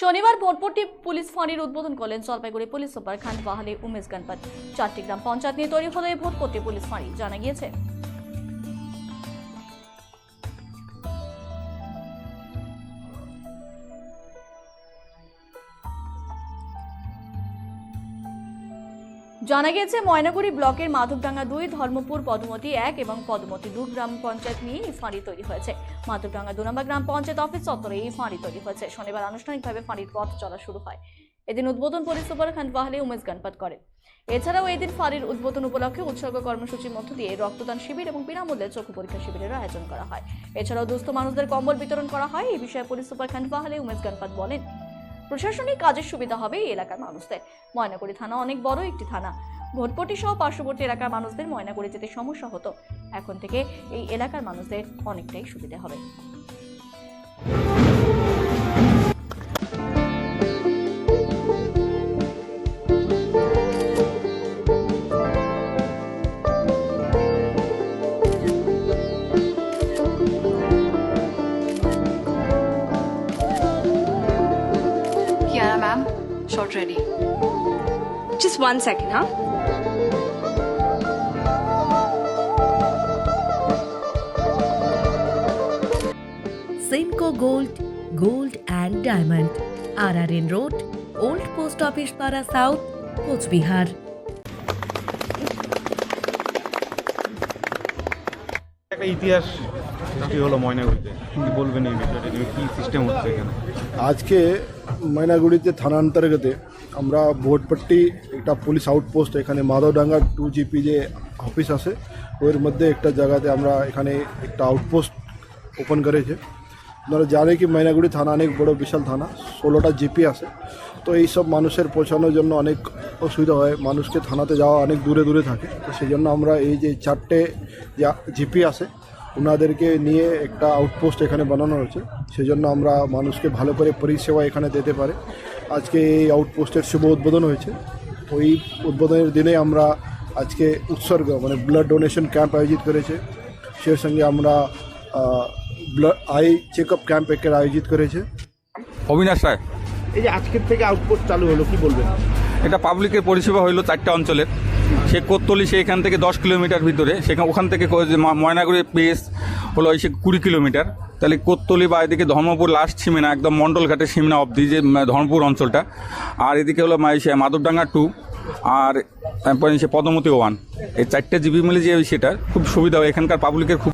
শনিবার ভোটপট্টি পুলিশ ফাঁড়ির উদ্বোধন করলেন জলপাইগুড়ি পুলিশ সুপার খান বাহালি উমেশ গণপত। চারটি গ্রাম পঞ্চায়েত নিয়ে তৈরি হলো এই ভোটপট্টি পুলিশ ফাঁড়ি, জানা গিয়েছে। জানা গেছে, ময়নাগুড়ি ব্লকের মাধবডাঙ্গা দুই, ধর্মপুর পদমতি এক এবং পদমতি দু গ্রাম পঞ্চায়েত নিয়ে এই ফাঁড়ি তৈরি হয়েছে। মাধবডাঙ্গা দু নম্বর গ্রাম পঞ্চায়েত অফিস চত্বরে এই ফাঁড়ি তৈরি হয়েছে। শনিবার আনুষ্ঠানিকভাবে ফাঁড়ির পথ চলা শুরু হয়। এদিন উদ্বোধন পুলিশ সুপার খান বাহালি উমেশ গণপত করে। এছাড়াও এদিন ফাঁড়ির উদ্বোধন উপলক্ষে উৎসর্গ কর্মসূচির মধ্য দিয়ে রক্তদান শিবির এবং বিনামূল্যে চক্ষু পরীক্ষা শিবিরের আয়োজন করা হয়। এছাড়াও দুস্থ মানুষদের কম্বল বিতরণ করা হয়। এই বিষয়ে পুলিশ সুপার খান বাহালি উমেশ গণপত বলেন। প্রশাসনিক কাজের সুবিধা হবে এই এলাকার মানুষদের। ময়নাগুড়ি থানা অনেক বড় একটি থানা। ভোটপটি সহ পার্শ্ববর্তী এলাকার মানুষদের ময়নাগুড়ি যেতে সমস্যা হতো। এখন থেকে এই এলাকার মানুষদের অনেকটাই সুবিধা হবে। Short ready. Just one second, huh? Simco Gold, Gold and Diamond, RRN Road, Old Post Office Para South, Cooch Behar একটা ইতিহাস সৃষ্টি হলো ময়নাগুড়িতে? কি বলবেন এই কি সিস্টেম হচ্ছে এখানে? আজকে ময়নাগুড়িতে থানা অন্তর্গতে আমরা ভোটপট্টি একটা পুলিশ আউটপোস্ট এখানে মাধবডাঙ্গা টু জিপি যে অফিস আছে, ওর মধ্যে একটা জায়গাতে আমরা এখানে একটা আউটপোস্ট ওপেন করেছে। আপনারা জানে কি ময়নাগুড়ি থানা অনেক বড়, বিশাল থানা, ষোলোটা জিপি আছে। তো এই সব মানুষের পৌঁছানোর জন্য অনেক অসুবিধা হয়। মানুষকে থানাতে যাওয়া অনেক দূরে দূরে থাকে। তো সেই জন্য আমরা এই যে চারটে জিপি আছে ওনাদেরকে নিয়ে একটা আউটপোস্ট এখানে বানানো হয়েছে। সেই জন্য আমরা মানুষকে ভালো করে পরিষেবা এখানে দিতে পারে। আজকে এই আউটপোস্টের শুভ উদ্বোধন হয়েছে। ওই উদ্বোধনের দিনে আমরা আজকে উৎসর্গ মানে ব্লাড ডোনেশন ক্যাম্প আয়োজিত করেছে। সেই সঙ্গে আমরা blood eye check up camp একের আয়োজিত করেছে। অবিনাশ রায়। এই যে আজকের থেকে আউটপোস্ট চালু হলো কি বলবেন? এটা পাবলিকের পরিষেবা হইল চারটা অঞ্চলের। সে কোত্তলি, সে এখান থেকে দশ কিলোমিটার ভিতরে, সেখান ওখান থেকে ময়নাগুড়ির পেস হলো সে কুড়ি কিলোমিটার। তাহলে কোত্তলি বা এদিকে ধর্মপুর লাস্ট সীমানা, একদম মণ্ডলঘাটের সীমানা অবধি যে ধর্মপুর অঞ্চলটা। আর এদিকে হলো মাধবডাঙ্গা টু আর সে পদমতি ওয়ান এই চারটে জিবি মিলে যে সেটা খুব সুবিধা হয়। এখানকার পাবলিকের খুব